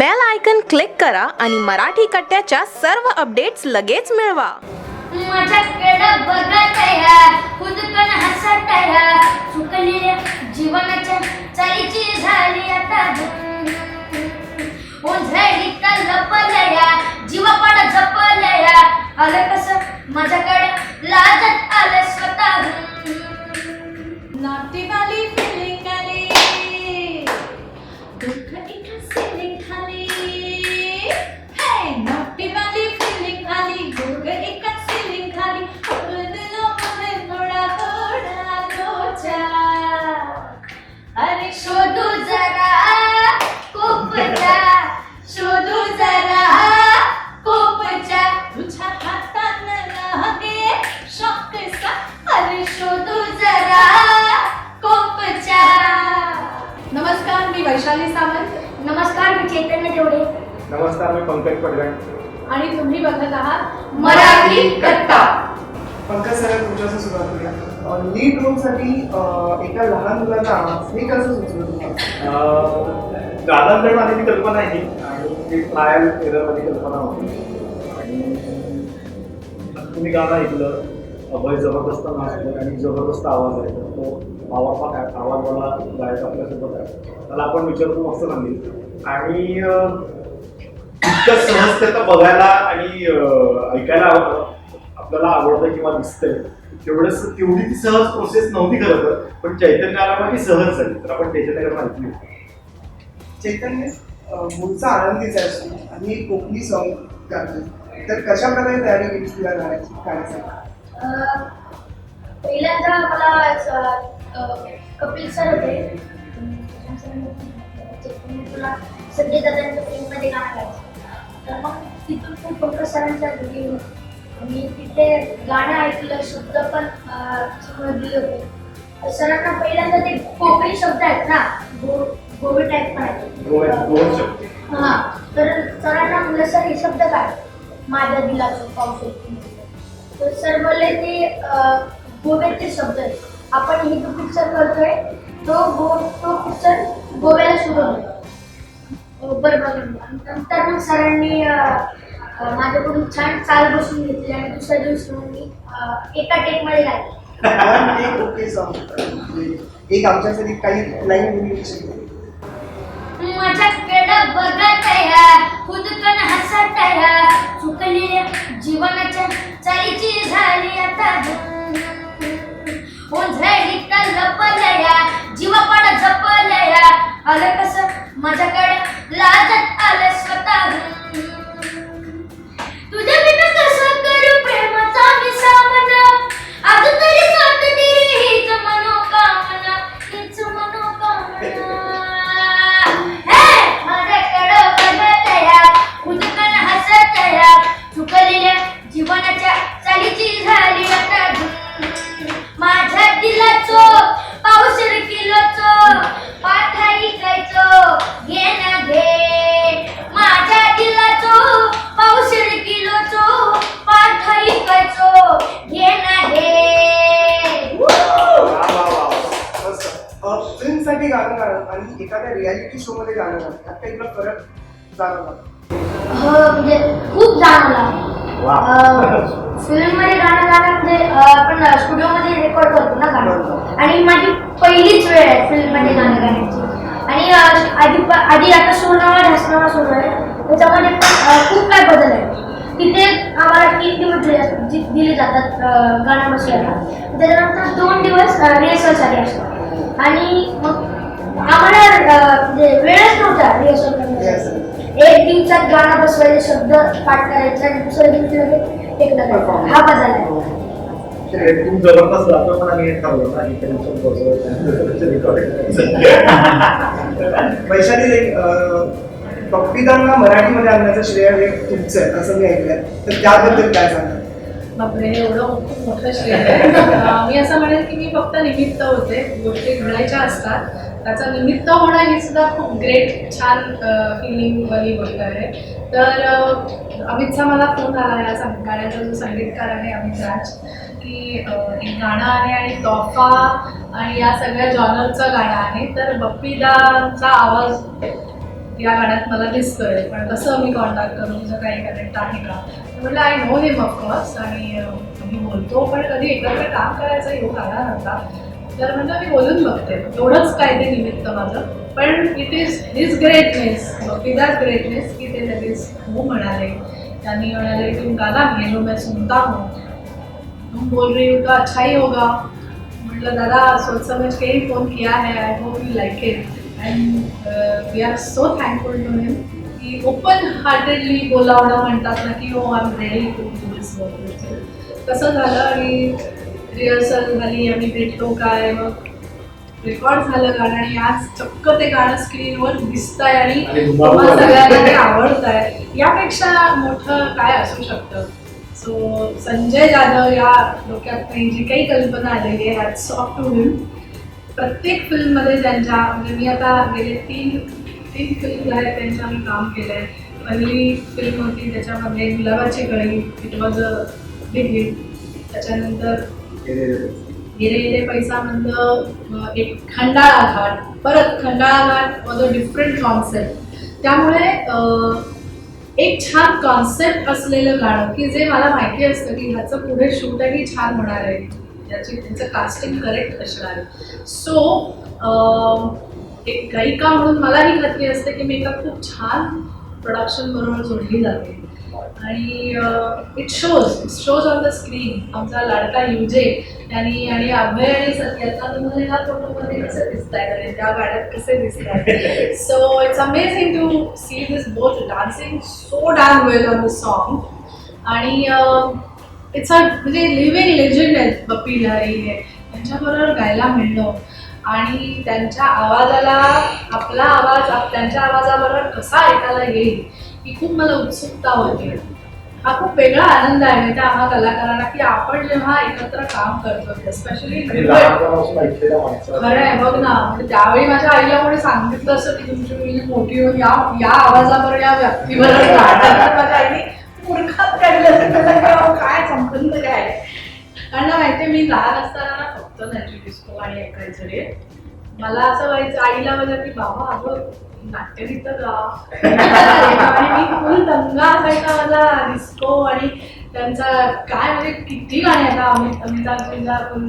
Bell icon click करा आणि मराठी कट्ट्याच्या सर्व अपडेट्स लगेच मिळवा. माझ्याकडे बघत आहे खुदकन हसत आहे चुकलेल्या जीवनाच्या चालीची झाली आता उंझळी का लपलया जीवापाड जपलया आलं कसं माझ्याकडे लाजत आलं स्वतःहून नाट्यवाली फिलिंग आली दुःख नमस्कार मी चैतन्य तेवढे नमस्कार मी पंकज पडगण आणि तुम्ही बघत आहात मराठी कट्टा. पंकज सर तुमच्यापासून सुरुवात करूया. एका लहान मुलाचा आवाज हे कसं सुचलं तुम्हाला? दादांकडून आलेली कल्पना आहे. ही आणि ती ट्रायल एररमध्ये कल्पना होती. आणि तुम्ही गाणं ऐकलं अभय जबरदस्त नाचतो आणि जबरदस्त आवाज आहे तर तो आवाज आवाज मला गायक आपल्यासोबत आहे. त्याला आपण विचारतो मस्त सांगेल आणि इतकं सहज त्याचं बघायला आणि ऐकायला आवडतं आपल्याला आवडतं किंवा दिसतंय. तेवढंच तेवढी ती सहज प्रोसेस नव्हती खरं तर पण चैतन्याला ती सहज झाली. तर आपण त्याच्याकडे माहिती चैतन्य मूळचा आनंदीचा असतो. आणि कोकणी सॉन्ग गातो. तर कशा प्रकारे तयारी केली तुला गाण्याची गाण्यासाठी? पहिल्यांदा मला कपिल सर होते. तुला संजय दादांच्या फिल्ममध्ये गाणं गायचं तर मग तिथून खूप पंकज सरांच्या घरी आणि तिथे गाणं ऐकलं शब्द पण समजले होते. सरांना पहिल्यांदा ते कोकणी शब्द आहेत ना गो गोवी टाईप पण आहेत. हा तर सरांना म्हणलं सर हे शब्द काय? माझ्या दिलाचं पाऊस येतो." तर सर म्हणले ते गोव्याचे शब्द आहेत. आपण हे जो पिक्चर करतोय तो गो तो पिक्चर गोव्याला सुरू होतो. बरोबर नंतर मग सरांनी माझ्याकडून छान चाल बसून घेतली आणि दुसऱ्या दिवशी मग मी एका टेकमध्ये पण एक ओके सॉन्ग एक आमच्यासाठी काही शकतो माझ्याकडे बघत आहे खुदकन हसत चुकलेल्या जीवनाच्या चालीची झाली आता उंझळी लपलया जीवापाड जपलया आलं कसं? माझ्याकडे लाजत आलं स्वतःहून. आणि एखाद्या रियालिटी शो मध्ये गाणं गाणं यात काही तुला फरक जाणवला? हो म्हणजे खूप जाणवला. फिल्ममध्ये गाणं गाणं म्हणजे आपण स्टुडिओ मध्ये रेकॉर्ड करतो ना गाणं आणि माझी पहिलीच वेळ आहे फिल्ममध्ये गाणं गाण्याची आणि आधी आधी आता सोनावा ढासनावा सुरू आहे. त्याच्यामध्ये खूप काय बदल आहे. तिथे आम्हाला तीन दिवस दिले दिले जातात गाणं बसवायला. त्याच्यानंतर दोन दिवस रिहर्सलसाठी असतात आणि मग आम्हाला म्हणजे वेळच नव्हता रिहर्सल करण्यासाठी एक दिवसात गाणं बसवायचे शब्द पाठ करायचे दुसऱ्या दिवशी लगेच हा बदल आहे तू जबरदस्त जातो पण आम्ही हे ठरवलं ना इकडे बसवलं वैशाली एक भक्तिदांना मराठीमध्ये आणण्याचं श्रेय हे तुमचं आहे असं मी ऐकलंय. तर त्याबद्दल काय सांगा बापरे एवढं खूप मोठं श्रेय आहे. मी असं म्हणेन की मी फक्त निमित्त होते गोष्टी घडायच्या असतात. त्याचं निमित्त होणं ही सुद्धा खूप ग्रेट छान फिलिंगवाली गोष्ट आहे. तर अमितचा मला फोन आला या सं- गाण्याचा जो संगीतकार आहे अमित राज की एक गाणं आहे आणि तोफा आणि या सगळ्या जॉनरचं गाणं आहे. तर बप्पीदाचा आवाज या गाण्यात मला दिसतोय पण कसं मी कॉन्टॅक्ट करू तुझं काही कनेक्ट आहे का? म्हटलं आय नो हिम ऑफकोर्स आणि मी बोलतो पण कधी एकत्र काम करायचा योग आला नव्हता. तर म्हणजे मी बोलून बघते. एवढंच काय ते निमित्त माझं. पण it is his greatness Bhaktidas greatness की ते लगेच हो म्हणाले. त्यांनी म्हणाले की गाना ये जो मैं सुनता हूँ. तुम बोल रही हो तो अच्छा ही होगा. मतलब दादा सोच समझ के ही फोन किया है I hope you like it and we are so thankful to him की ओपन हार्टेडली बोलावणं म्हणतात ना की हो I am ready to do this work तसं झालं आणि रिहर्सल झाली आम्ही भेटलो काय मग रेकॉर्ड झालं गाणं आणि आज चक्क ते गाणं स्क्रीनवर दिसतंय आणि आणि. सगळ्यांना ते आवडत आहे यापेक्षा मोठं काय असू शकतं? सो संजय जाधव या डोक्यात जी काही कल्पना आलेली आहे हॅट सॉफ्ट टू हिम प्रत्येक फिल्ममध्ये त्यांच्या म्हणजे मी आता गेले तीन तीन फिल्म आहेत त्यांच्या मी काम केलं आहे पहिली फिल्म होती त्याच्यामध्ये गुलाबाची कळी it was a big hit त्याच्यानंतर गेले गेले पैसामधलं एक खंडाळा घाट परत Khandala Ghat was a different concept त्यामुळे एक छान कॉन्सेप्ट असलेलं गाणं की जे मला माहिती असतं की ह्याचं पुढे शूटही छान होणार आहे. याची त्याचं कास्टिंग करेक्ट असणार आहे. सो एक गायिका म्हणून मला ही खात्री असते की मी एका खूप छान प्रोडक्शन बरोबर जोडली जाते. आणि it shows it shows on the screen आमचा लाडका युजे त्यांनी आणि अभय आणि सत्याचा तुम्हाला ह्या फोटोमध्ये कसे दिसत आहेत आणि त्या गाड्यात कसे दिसत आहेत so it's amazing to see this both dancing so damn well on the song आणि इट्स अ म्हणजे लिव्हिंग लेजंड आहेत बप्पी बिहारी हे त्यांच्याबरोबर गायला मिळणं. आणि त्यांच्या आवाजाला आपला आवाज आप- त्यांच्या आवाजाबरोबर कसा ऐकायला येईल ही खूप मला उत्सुकता होती. हा खूप वेगळा आनंद आहे म्हणजे आम्हा कलाकारांना की आपण जेव्हा एकत्र काम करतो स्पेशली खरं आहे बघ ना म्हणजे त्यावेळी माझ्या आईला कोणी सांगितलं असं की तुमची मुलगी मोठी होऊन या या आवाजावर या व्यक्तीवर माझ्या आईने मूर्खात काढलं काय संबंध काय? कारण ना माहितीये मी लहान असताना ना फक्त नाची डिस्को आणि ऐकायचं रे. मला असं व्हायचं आईला माझ्या की बाबा अगं नाट्यगीत गा. आणि मी फुल दंगा असायचा माझा डिस्को आणि त्यांचा काय म्हणजे किती गाणी आता अमित अमिताभजींचा फुल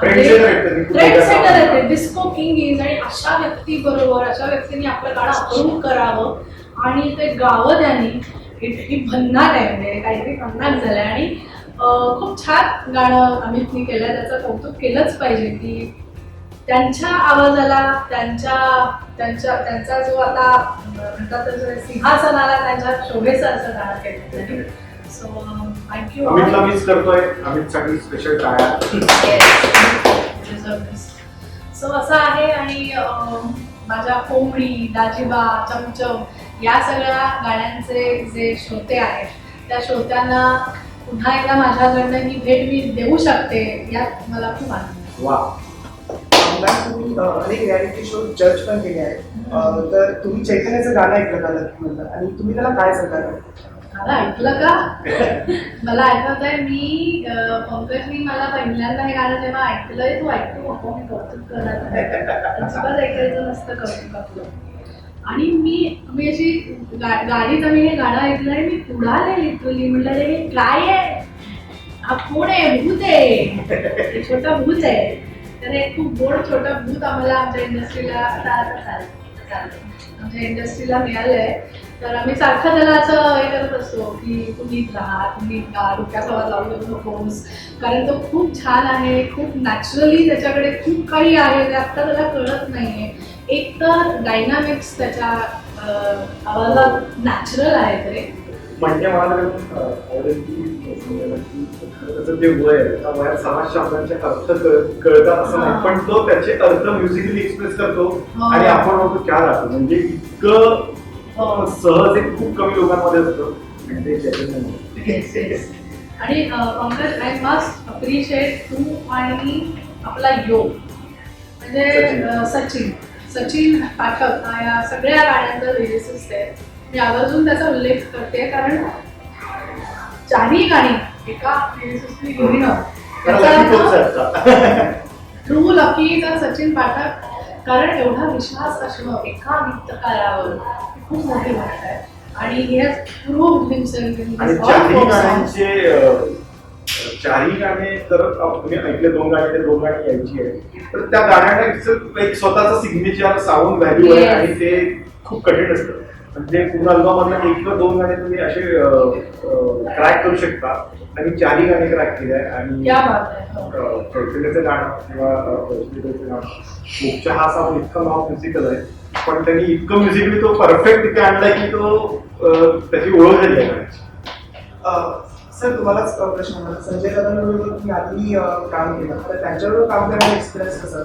Trendsetter आहेत ते, खूप ट्रेंड सेटर वेगळं आहे डिस्को किंग इज आणि अशा व्यक्ती बरोबर अशा व्यक्तींनी आपलं गाणं अप्रूव्ह करावं. आणि ते गावं त्यांनी ही भन्नाट आहे म्हणजे काहीतरी भन्नाट झालंय. आणि खूप छान गाणं अमितनी केलंय त्याचं कौतुक केलंच पाहिजे की त्यांच्या आवाजाला त्यांच्या त्यांच्या त्यांचा जो आता म्हणतात सिंहासनाला त्यांच्या शोभेचं असं गाणं केलं सो थँक्यू अमितला मिस करतोय. अमितसाठी स्पेशल टाळ्या. सो असं आहे आणि माझ्या कोंबडी दाजीबा चमचम या सगळ्या गाण्यांचे जे श्रोते आहेत त्या श्रोत्यांना पुन्हा एकदा माझ्याकडनं ही भेट मी देऊ शकते यात मला खूप आनंद. वा. तुम्ही अनेक रियालिटी शो जज पण केले आहेत. तर तुम्ही चैतन्याचं गाणं ऐकलं का लक्ष्मीमधलं आणि तुम्ही त्याला काय सांगाल? मला ऐकलं का? मला आठवत आहे मी पंकजनी मला पहिल्यांदा हे गाणं जेव्हा ऐकलंय तू ऐकू नको मी कौतुक करत अजिबात ऐकायचं नसतं कौतुक आपलं आणि मी मी अशी गा मी आम्ही हे गाणं ऐकलं आणि मी पुढाले लिटरली म्हटलं रे हे काय आहे? हा कोण आहे? भूत आहे. छोटा भूत आहे. तर एक खूप गोड छोटा भूत आम्हाला आमच्या इंडस्ट्रीला आता आता चालतं आमच्या इंडस्ट्रीला मिळालंय. तर आम्ही सारखं त्याला असं हे करत असतो की तुम्ही राहा तुम्ही का राहा डोक्यात लावू शकतो फोन्स कारण तो खूप छान आहे खूप नॅचरली त्याच्याकडे खूप काही आहे ते आत्ता त्याला कळत नाही आहे एक तर डायनामिक्स त्याच्या आवाजात नॅचरल आहेत रे म्हणजे मला आवडेल की त्याचं जे वय आहे त्या वयात समाज शब्दांचे अर्थ कळ- कळतात असं नाही. पण तो त्याचे अर्थ म्युझिकली एक्सप्रेस करतो हो. आणि आपण म्हणतो क्या राहतो म्हणजे इतकं सहज एक खूप कमी लोकांमध्ये असतं आणि yes. आणि पंकज आय मस्ट अप्रिशिएट तू आणि आपला योग म्हणजे सचिन. सचिन पाठक हा या सगळ्या गाण्यांचा लिरिसिस्ट आहे. मी आवर्जून त्याचा उल्लेख करते कारण चारही गाणी एका लिरिसिस्टने असतात ट्रू लकी तर सचिन पाठक कारण एवढा विश्वास असणं एका गीतकारावर खूप मोठी गोष्ट आहे. आणि हे प्रूव्ह हिमसेल्फ चारही गाण्यांचे गाणे जर तुम्ही ऐकले दोन गाणे ते दोन गाणी यायची आहे तर त्या गाण्याला एक- स्वतःचा सिग्नेचर साऊंड व्हॅल्यू आहे. आणि ते खूप कठीण असतं म्हणजे पूर्ण अल्बममधनं एक किंवा दोन गाणे तुम्ही असे क्रॅक करू शकता आणि चारही गाणे क्रॅक केले आहे आणि क्या बात आहे हो. अं, चैतन्याचं गाणं किंवा वैष्णवीचं गाणं हा साऊंड इतका नाव म्युझिकल आहे पण त्यांनी इतकं म्युझिकली तो परफेक्ट तिथे आणलाय की तो त्याची ओळख झाली आहे गाण्याची. सर तुम्हालाच प्रश्न होता संजय दादांबरोबर तुम्ही आधी काम केलं. तर त्यांच्याबरोबर काम करण्याचा एक्सपिरियन्स कसा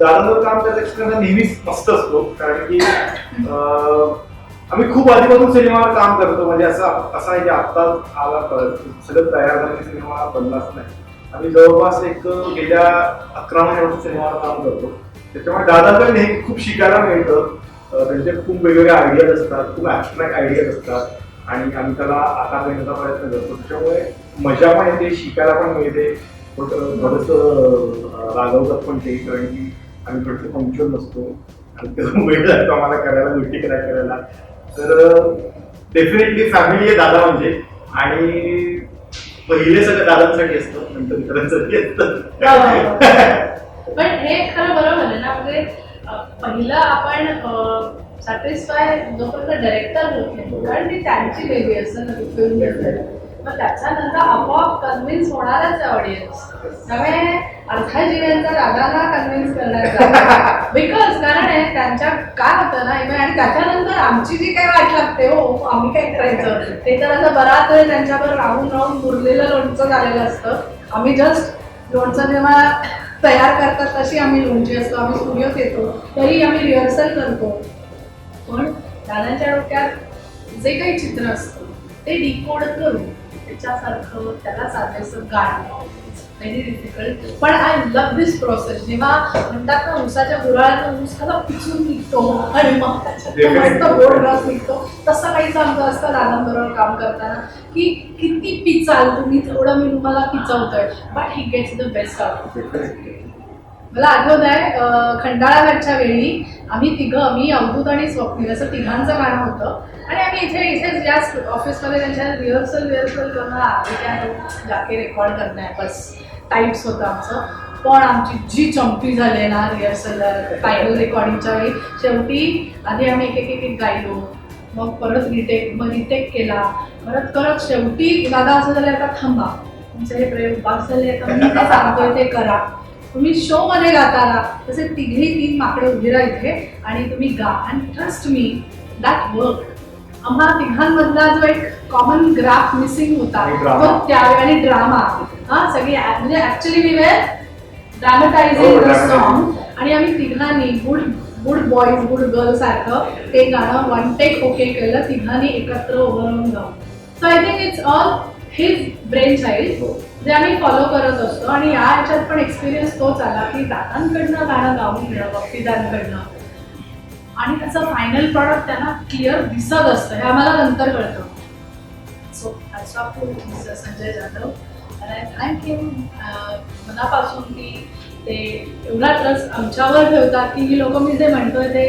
दादांवर काम त्याचा एक्सपिरियन्स नेहमीच मस्त असतो. कारण की आम्ही खूप आधीपासून सिनेमावर काम करतो. म्हणजे असं असं आहे की आत्ता आला सगळं तयार झालेला सिनेमा बनलाच नाही. आम्ही जवळपास एक गेल्या अकरा महिन्यापासून सिनेमावर काम करतो. त्याच्यामुळे दादाकडे नेहमी खूप शिकायला मिळतं. त्यांचे खूप वेगवेगळ्या आयडियाज असतात. खूप ॲबस्ट्रॅक्ट आयडियाज असतात. आणि आम्ही त्याला आकार देण्याचा प्रयत्न करतो. त्याच्यामुळे मजा पण येते शिकायला पण मिळते. बरंच रागवतात पण ते कारण की आम्ही थोडंसं पंक्च्युअल नसतो आणि त्याचा वेळ लागतो आम्हाला करायला गोष्टी करायला करायला. तर डेफिनेटली फॅमिली आहे दादा म्हणजे. आणि पहिले सगळं दादांसाठी असतं नंतर मित्रांसाठी असतं. हो. पण हे खरं बरोबर आहे ना म्हणजे पहिलं आपण सॅटिस्फाय जोपर्यंत डायरेक्टर होत नाही कारण ती त्यांची बेबी असते ना फिल्म मग त्याच्यानंतर आपोआप कन्व्हिन्स होणारच ऑडियन्स त्यामुळे अर्धा जीवांचा दादाला कन्व्हिन्स करण्याचा बिकॉज कारण आहे त्यांच्या काय होतं ना इव्हन आणि त्याच्यानंतर आमची जी काही वाट लागते हो आम्ही काय करायचं? ते तर असं बराच वेळ त्यांच्यावर राहून राहून मुरलेलं लोणचं झालेलं असतं. आम्ही जस्ट लोणचं जेव्हा तयार करतात तशी आम्ही लोणची असतो आम्ही स्टुडिओत येतो तरी आम्ही रिहर्सल करतो. पण दादांच्या डोक्यात जे काही चित्र असतं ते डिकोड करून त्याच्यासारखं त्याला साधायचं गाणं व्हेरी डिफिकल्ट पण आय लव्ह दिस प्रोसेस जेव्हा म्हणतात ना ऊसाच्या गुराळानं ऊस कसा पिचून निघतो आणि मग त्याच्यात मस्त गोड रस निघतो. तसं काहीच आमचं असतं दादांबरोबर काम करताना की किती पिचाल तुम्ही थोडं मी तुम्हाला पिचवतोय. But he gets the best out मला आठवत आहे खंडाळाघाटच्या वेळी आम्ही तिघं मी अवधूत आणि स्वप्नील असं तिघांचं गाणं होतं. आणि आम्ही इथे इथेच या ऑफिसमध्ये त्यांच्या रिहर्सल रिहर्सल करणं आधी काय जाके रेकॉर्ड करणं आहे. बस टाईप्स होतं आमचं. पण आमची जी चंपी झाली ना रिहर्सल फायनल रेकॉर्डिंगच्या वेळी शेवटी आधी आम्ही एक एक एक एक गायलो. मग परत रिटेक मग रिटेक केला. परत करत शेवटी दादा असं झालं आता थांबा. तुमचे हे प्रयोग पास झाले आता मी ते सांगतोय ते करा. तुम्ही शो मध्ये गाताना तसे तिघे तीन माकडे उभी राहा इथे आणि तुम्ही गा and trust me that work आम्हा तिघांमधला जो एक कॉमन ग्राफ मिसिंग होता. तो त्यावेळी ड्रामा हा सगळी म्हणजे ऍक्च्युली मी वेळ हो, ड्रामटायझिंग द. सॉन्ग आणि आम्ही तिघांनी good good boys good girl सारखं ते गाणं वन टेक ओके केलं तिघांनी एकत्र उभं राहून गाऊन so I think it's all his brain child. जे आम्ही फॉलो करत असतो आणि या ह्याच्यात पण एक्सपिरियन्स तोच आला की दादांकडनं गाणं गाऊन घेणं भक्तिदांकडनं आणि त्याचं फायनल प्रॉडक्ट त्यांना क्लिअर दिसत असतं. हे आम्हाला नंतर कळतं. So to Sanjay Jadhav. Thank you uh, मनापासून की ते एवढा ट्रस्ट आमच्यावर ठेवतात की ही लोक मी जे म्हणतोय ते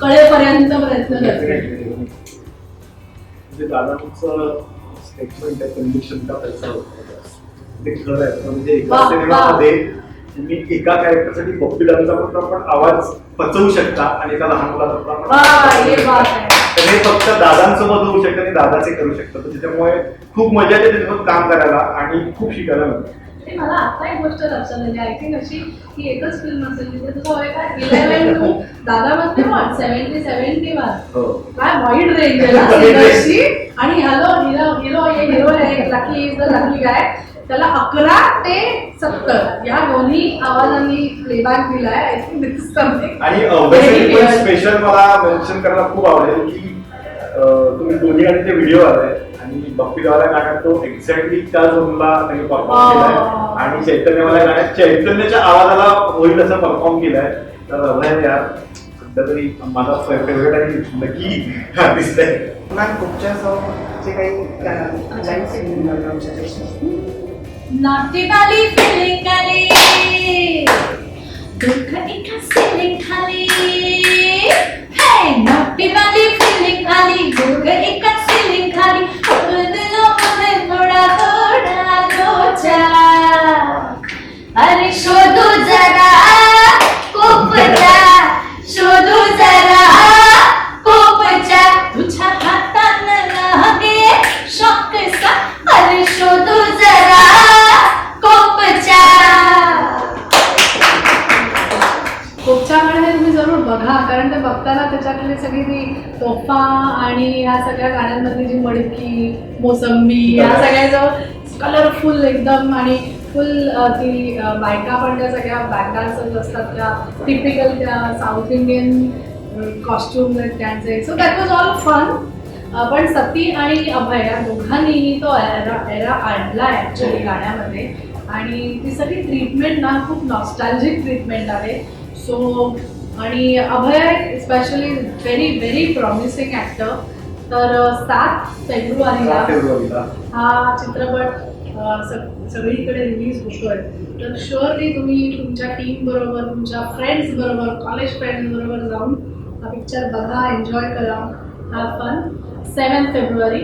कळेपर्यंत प्रयत्न करते दादा स्टेटमेंट आहे कंडिशन का पैसा होता. ते खरं आहे. म्हणजे एका वा, सिनेमामध्ये तुम्ही एका कॅरेक्टरसाठी बॉबीदांचा पण आपण आवाज पचवू शकता आणि एका लहान मुलाचा पण आपण वा आवाज हे पचवू बात शकता. आहे तर हे फक्त दादांसोबत होऊ शकतं आणि दादाचे करू शकतं. तर त्याच्यामुळे खूप मजा येते त्याच्यासोबत काम करायला आणि खूप शिकायला मिळतं. ते मला आता एक गोष्ट लक्षात आली. आय थिंक अशी की एकच फिल्म असेल तिथे तुझं वय काय? इलेव्हन टू दादा म्हणते पण सेव्हन्टी सेव्हन्टी वन हो. काय वाईट रेंज आहे ना. आणि हॅलो हिरो हिरो हे हिरो आहे. Lucky is the lucky guy त्याला अकरा ते सत्तर. या दोन्ही आवाजांनी प्लेबॅक दिलाय. आय थिंक दिस समथिंग आणि स्पेशल मला मेन्शन करायला खूप आवडेल की तुम्ही दोन्ही गाण्याचे व्हिडिओ आले. आणि भक्तीवाला गाण्यात तो एक्झॅक्टली त्या झोनला त्यांनी परफॉर्म केलाय. Oh. आणि चैतन्यवाला गाण्यात चैतन्याच्या आवाजाला होईल असं परफॉर्म केलाय. तर अभय यार सध्या तरी माझा फेवरेट आणि नक्की दिसतंय. मॅम कुठच्या सॉन्गचे काही सिंगिंग आमच्याकडे नाट्यकाली फिलिंग आली दोघं एका सिलिंग खाली. हे नॉटी वाली आली एका सिलिंग खाली दिलो मध्ये थोडा थोडा दोचा अरे शोधू जरा कोपरा शोधू जरा कोपचा तुझ्या हातानं लागे शॉकचा अरे शोधू जरा कोपचा कोपच्या गाणं हे तुम्ही जरूर बघा कारण ते बघताना त्याच्यातली सगळी ती तोफा आणि ह्या सगळ्या गाण्यांमधली जी मडकी मोसंबी ह्या सगळ्या जो कलरफुल एकदम आणि फुल ती बायका पण त्या सगळ्या बॅक डान्सर्स असतात त्या टिपिकल त्या साऊथ इंडियन कॉस्ट्युम त्यांचे so that was all fun पण सती आणि अभय या दोघांनीही तो एरा एरा आणला ॲक्च्युली गाण्यामध्ये. आणि ती सगळी ट्रीटमेंट ना खूप नॉस्टॅल्जिक ट्रीटमेंट आहे. सो आणि Abhay specially very very promising actor तर सात फेब्रुवारीला. हा चित्रपट सगळीकडे रिलीज होतोय. तर शुअरली तुम्ही तुमच्या टीम बरोबर तुमच्या फ्रेंड्स बरोबर कॉलेज फ्रेंड्स बरोबर जाऊन हा पिक्चर बघा एन्जॉय करा. हा फन सेवन फेब्रुवारी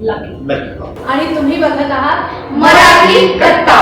लागेल आणि तुम्ही बघत आहात मराठी कट्टा